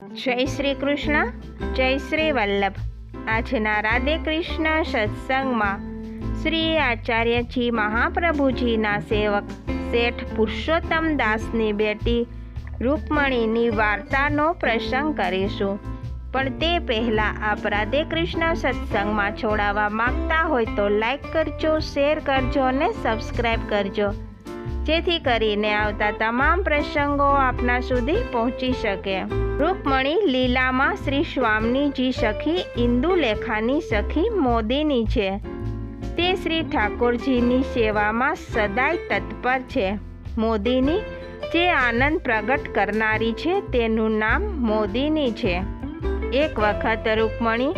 જય શ્રી કૃષ્ણ, જય શ્રી વલ્લભ. આજના રાધે કૃષ્ણ સત્સંગમાં શ્રી આચાર્યજી મહાપ્રભુજીના સેવક શેઠ પુરુષોત્તમ દાસની બેટી રૂકમણીની વાર્તાનો પ્રસંગ કરીશું. પણ તે પહેલાં આપ રાધે કૃષ્ણ સત્સંગમાં છોડાવવા માંગતા હોય તો લાઈક કરજો, શેર કરજો અને સબસ્ક્રાઈબ કરજો. જેથી કરીને આવતા તમામ પ્રસંગો આપના સુધી પહોંચી શકે. રૂકમણી લીલામાં શ્રી સ્વામીજી સખી ઇન્દુલેખાની સખી, મોદીની છે. તે શ્રી ઠાકોરજીની સેવામાં સદાય તત્પર છે. મોદીની જે આનંદ પ્રગટ કરનારી છે, તેનું નામ મોદીની છે. એક વખત રૂકમણી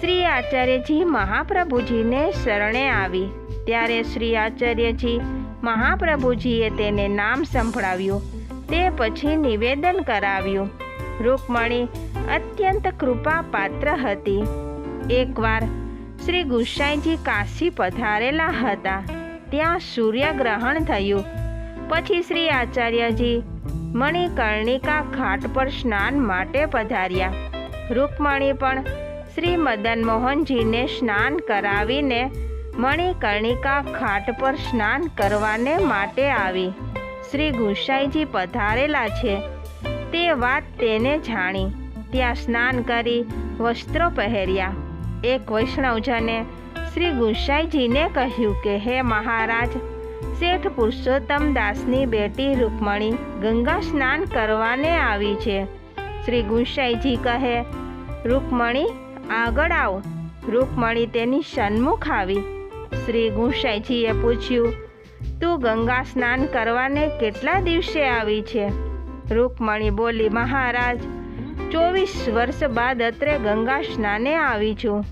શ્રી આચાર્યજી મહાપ્રભુજીને શરણે આવી. ત્યારે શ્રી આચાર્યજી મહાપ્રભુજીએ તેને નામ સંભળાવ્યું. તે પછી નિવેદન કરાવ્યું. રૂકમણી અત્યંત કૃપા પાત્ર હતી. એકવાર શ્રી ગુસાઈજી કાશી પધારેલા હતા. ત્યાં સૂર્યગ્રહણ થયું. પછી શ્રી આચાર્યજી મણિકર્ણિકા ઘાટ પર સ્નાન માટે પધાર્યા. રૂકમણી પણ શ્રી મદન મોહનજીને સ્નાન કરાવીને મણિકર્ણિકા ઘાટ પર સ્નાન કરવાને માટે આવી. શ્રી ગુસાઈજી પધારેલા છે. તે વાત તેને જાણી. ત્યાં સ્નાન કરી વસ્ત્રો પહેર્યા. એક વૈષ્ણવજને શ્રી ગુસાઈજીને કહ્યું કે, હે મહારાજ, શેઠ પુરુષોત્તમ દાસની બેટી રૂકમણી ગંગા સ્નાન કરવાને આવી છે. શ્રી ગુસાઈજી કહે રૂકમણી આગળ આવો. રૂકમણી તેની સન્મુખ આવી. શ્રી ગુસાઈજીએ પૂછ્યું, તું ગંગા સ્નાન કરવાને કેટલા દિવસે આવી છે? રૂકમણી બોલી, મહારાજ, ચોવીસ વર્ષ બાદ અત્રે ગંગા સ્નાને આવી છું.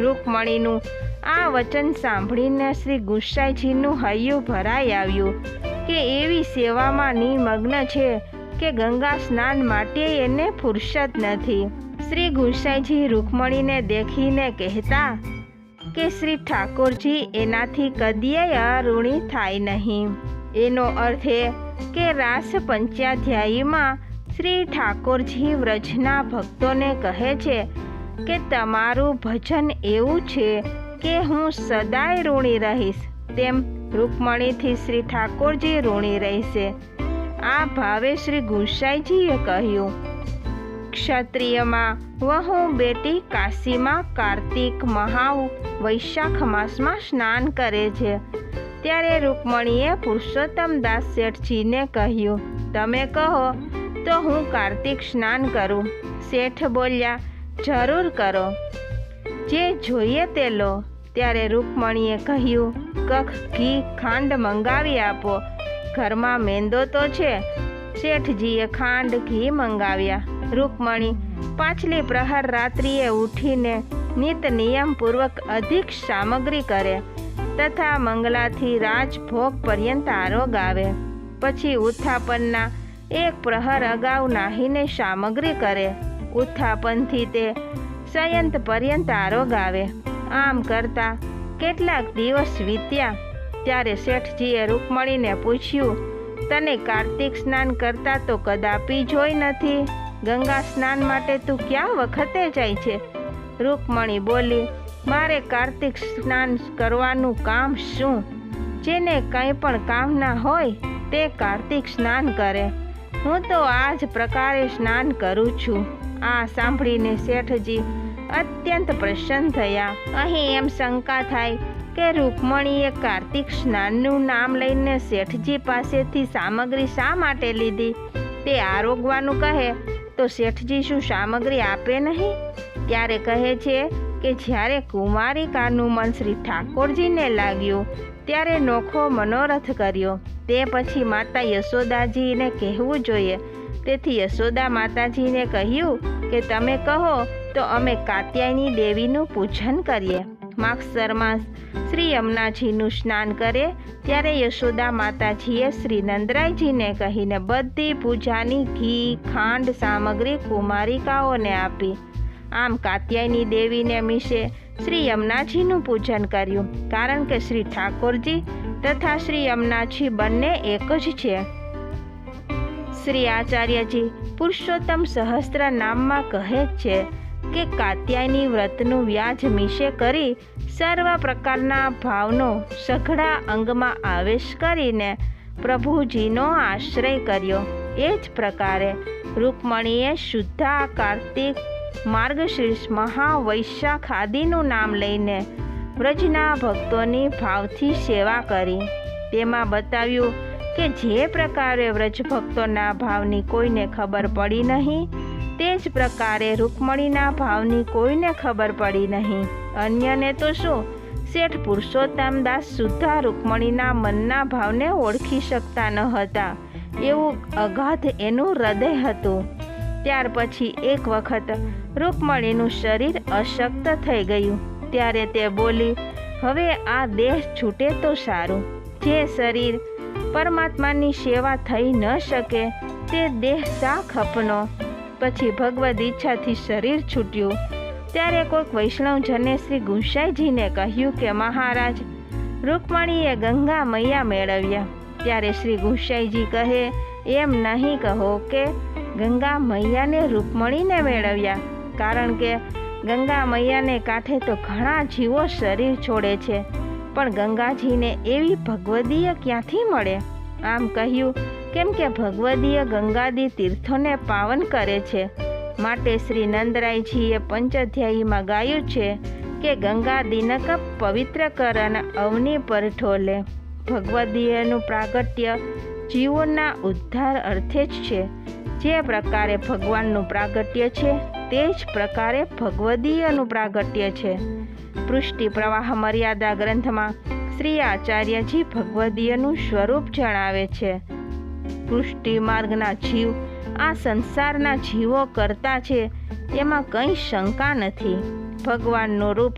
રૂકમણીનું આ વચન સાંભળીને શ્રી ગુસાઈજીનું હૈયું ભરાઈ આવ્યું કે એવી સેવામાં નિમગ્ન છે કે ગંગા સ્નાન માટે એને ફુરસત નથી. શ્રી ગુસાઈજી રૂકમણીને દેખીને કહેતા કે, શ્રી ઠાકોરજી, એનાથી કદીય અઋણી થાય નહીં. એનો અર્થ એ કે રાસ પંચાધ્યાયીમાં શ્રી ઠાકોરજી વ્રજના ભક્તોને કહે છે કે તમારું ભજન એવું છે કે હું સદાય ઋણી રહીશ. તેમ રૂકમણીથી શ્રી ઠાકોરજી ઋણી રહેશે. આ ભાવે શ્રી ગુસાઈજીએ કહ્યું, ક્ષત્રિયમાં વહુ બેટી કાશીમાં કાર્તિક મહા વૈશાખ માસમાં સ્નાન કરે છે. ત્યારે રૂકમણીએ પુરુષોત્તમ દાસ શેઠજીને કહ્યું, તમે કહો, તો હું કાર્તિક સ્નાન કરું. શેઠ બોલ્યા, જરૂર કરો. જે જોઈએ તે લો. ત્યારે રૂકમણીએ કહ્યું, કખ, ઘી, ખાંડ મંગાવી આપો. ઘરમાં મેંદો તો છે. શેઠજીએ ખાંડ, ઘી મંગાવ્યા. રૂકમણી પાછલી પ્રહર રાત્રિએ ઉઠીને નિત નિયમપૂર્વક અધિક સામગ્રી કરે. તથા મંગલાથી રાજભોગ પર્યંત આરોગ આવે. પછી ઉત્થાપનના એક પ્રહર અગાઉ નાહીને સામગ્રી કરે. ઉત્થાપનથી તે સયંત પર્યંત આરોગ આવે. આમ કરતા કેટલાક દિવસ વીત્યા ત્યારે શેઠજીએ રૂકમણીને પૂછ્યું, તને કાર્તિક સ્નાન કરતા તો કદાપી જોઈ નથી? ગંગા સ્નાન માટે તું ક્યાં વખતે જાય છે? રૂકમણી બોલી મારે કાર્તિક સ્નાન કરવાનું કામ શું? જેને કંઈ પણ કામ ના હોય, તે કાર્તિક સ્નાન કરે. હું તો આ જ પ્રકારે સ્નાન કરું છું. આ સાંભળીને શેઠજી અત્યંત પ્રસન્ન થયા. અહીં એમ શંકા થાય કે રૂકમણીએ કાર્તિક સ્નાનનું નામ લઈને શેઠજી પાસેથી સામગ્રી શા માટે લીધી? તે આરોગવાનું કહે, તો શેઠજી શું સામગ્રી આપે નહીં? ત્યારે કહે છે કે જ્યારે કુમારિકાનું મન શ્રી ઠાકોરજીને લાગ્યું, ત્યારે નોખો મનોરથ કર્યો. તે પછી માતા યશોદાજીને કહેવું જોઈએ. તેથી યશોદા માતાજીને કહ્યું કે, તમે કહો, તો અમે કાત્યાયની દેવીનું પૂજન કરીએ. માક્ષરમાં શ્રી યમુનાજીનું સ્નાન કરે, ત્યારે યશોદા માતાજીએ શ્રી નંદરાયજીને કહીને બધી પૂજાની ઘી, ખાંડ સામગ્રી કુમારિકાઓને આપી. આમ કાત્યાયની દેવીને મિશે શ્રી યમુનાજીનું પૂજન કર્યું. કારણ કે શ્રી ઠાકોરજી તથા શ્રી યમુનાજી બંને એક જ છે. શ્રી આચાર્યજી પુરુષોત્તમ સહસ્ત્ર નામમાં કહે છે કે કાત્યાયની વ્રતનું વ્યાજ મિશે કરી સર્વ પ્રકારના ભાવનો સઘળા અંગમાં આવેશ કરીને પ્રભુજીનો આશ્રય કર્યો. એ જ પ્રકારે રૂકમણીએ શુદ્ધા કાર્તિક માર્ગશીર્ષ મહાવૈશાખ આદિનું નામ લઈને વ્રજના ભક્તોની ભાવથી સેવા કરી. તેમાં બતાવ્યું કે જે પ્રકારે વ્રજ ભક્તોના ભાવની કોઈને ખબર પડી નહીં, તે જ પ્રકારે રૂકમણીના ભાવની કોઈને ખબર પડી નહીં. અન્યને તો શું? શેઠ પુરુષોત્તમ દાસ સુધા રૂકમણીના મનના ભાવને ઓળખી શકતા ન હતા. એવું અગાધ એનું હૃદય હતું. ત્યાર પછી એક વખત રૂકમણીનું શરીર અશક્ત થઈ ગયું. ત્યારે તે બોલી, હવે આ દેહ છૂટે તો સારું. જે શરીર પરમાત્માની સેવા થઈ ન શકે, તે દેહ સા ખપનો પછી ભગવદ ઈચ્છાથી શરીર છૂટ્યું. ત્યારે કોઈક વૈષ્ણવજને શ્રી ગુંસાઈજીને કહ્યું કે, મહારાજ, રૂકમણીએ ગંગા મૈયા મેળવ્યા. ત્યારે શ્રી ગુંસાઈજી કહે, એમ નહીં કહો કે ગંગા મૈયાને રૂપમણીને મેળવ્યા. કારણ કે ગંગા મૈયાને કાંઠે તો ઘણા જીવો શરીર છોડે છે, પણ ગંગાજીને એવી ભગવદીય ક્યાંથી મળે? આમ કહ્યું, કેમ કે ભગવદીય ગંગાદી તીર્થોને પાવન કરે છે. માટે શ્રી નંદરાયજીએ પંચધ્યાયીમાં ગાયું છે કે ગંગા દિનક પવિત્ર કર અને અવની પર ઠોલે ભગવદીયનું પ્રાગટ્ય જીવોના ઉદ્ધાર અર્થે જ છે. જે પ્રકારે ભગવાનનું પ્રાગટ્ય છે, તે જ પ્રકારે ભગવદીયનું પ્રાગટ્ય છે. પૃષ્ટિ પ્રવાહ મર્યાદા ગ્રંથમાં શ્રી આચાર્યજી ભગવદીયનું સ્વરૂપ જણાવે છે. પૃષ્ટિ માર્ગના જીવ આ સંસારના જીવો કરતા છે, તેમાં કંઈ શંકા નથી. ભગવાનનું રૂપ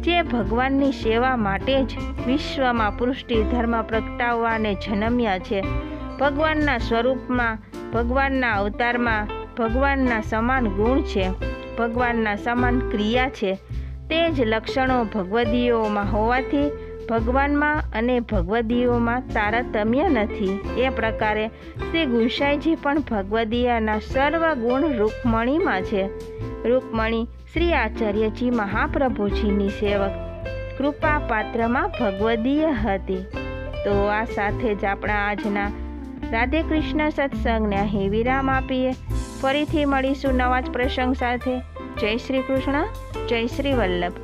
જે ભગવાનની સેવા માટે જ વિશ્વમાં પૃષ્ટિ ધર્મ પ્રગટાવવાને જન્મ્યા છે. ભગવાનના સ્વરૂપમાં ભગવાનના અવતારમાં ભગવાનના સમાન ગુણ છે, ભગવાનના સમાન ક્રિયા છે. તે જ લક્ષણો ભગવદીઓમાં હોવાથી ભગવાનમાં અને ભગવદીઓમાં તારતમ્ય નથી. એ પ્રકારે શ્રી ગુંસાઈજી પણ ભગવદીયાના સર્વ ગુણ રૂકમણીમાં છે. રૂકમણી શ્રી આચાર્યજી મહાપ્રભુજીની સેવક. કૃપા પાત્રમાં ભગવદીય હતી. તો આ સાથે જ આપણા આજના રાધે કૃષ્ણ સત્સંગને અહીં વિરામ આપીએ. ફરીથી મળીશું નવા જ પ્રસંગ સાથે. જય શ્રી કૃષ્ણ, જય શ્રી વલ્લભ.